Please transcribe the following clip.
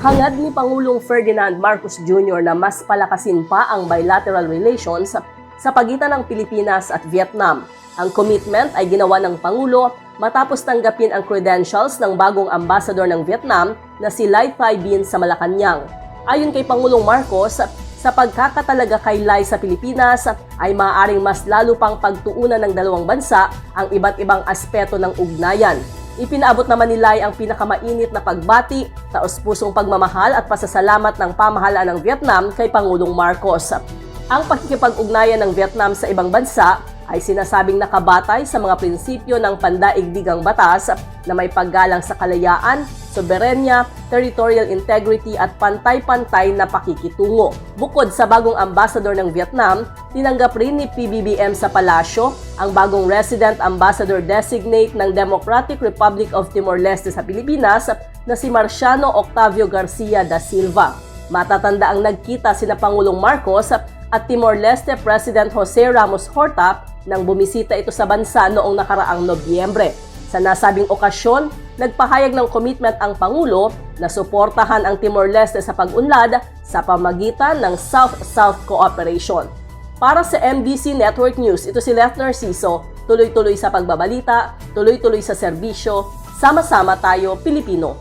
Hangad ni Pangulong Ferdinand Marcos Jr. na mas palakasin pa ang bilateral relations sa pagitan ng Pilipinas at Vietnam. Ang commitment ay ginawa ng Pangulo matapos tanggapin ang credentials ng bagong ambassador ng Vietnam na si Lai Thai Bin sa Malacanang. Ayon kay Pangulong Marcos, sa pagkakatalaga kay Lai sa Pilipinas ay maaaring mas lalo pang pagtuunan ng dalawang bansa ang iba't ibang aspeto ng ugnayan. Ipinaabot naman ni Lai ang pinakamainit na pagbati, taos-pusong pagmamahal at pasasalamat ng pamahalaan ng Vietnam kay Pangulong Marcos. Ang pakikipag-ugnayan ng Vietnam sa ibang bansa ay sinasabing nakabatay sa mga prinsipyo ng pandaigdigang batas na may paggalang sa kalayaan, soberenya, territorial integrity at pantay-pantay na pakikitungo. Bukod sa bagong ambassador ng Vietnam, tinanggap rin ni PBBM sa palasyo ang bagong resident ambassador designate ng Democratic Republic of Timor-Leste sa Pilipinas na si Marciano Octavio Garcia da Silva. Matatanda ang nagkita sina Pangulong Marcos at Timor-Leste President Jose Ramos Horta nang bumisita ito sa bansa noong nakaraang Nobyembre. Sa nasabing okasyon, nagpahayag ng commitment ang Pangulo na suportahan ang Timor-Leste sa pag-unlad sa pamagitan ng South-South Cooperation. Para sa MBC Network News, ito si Left Narciso, tuloy-tuloy sa pagbabalita, tuloy-tuloy sa serbisyo, sama-sama tayo Pilipino.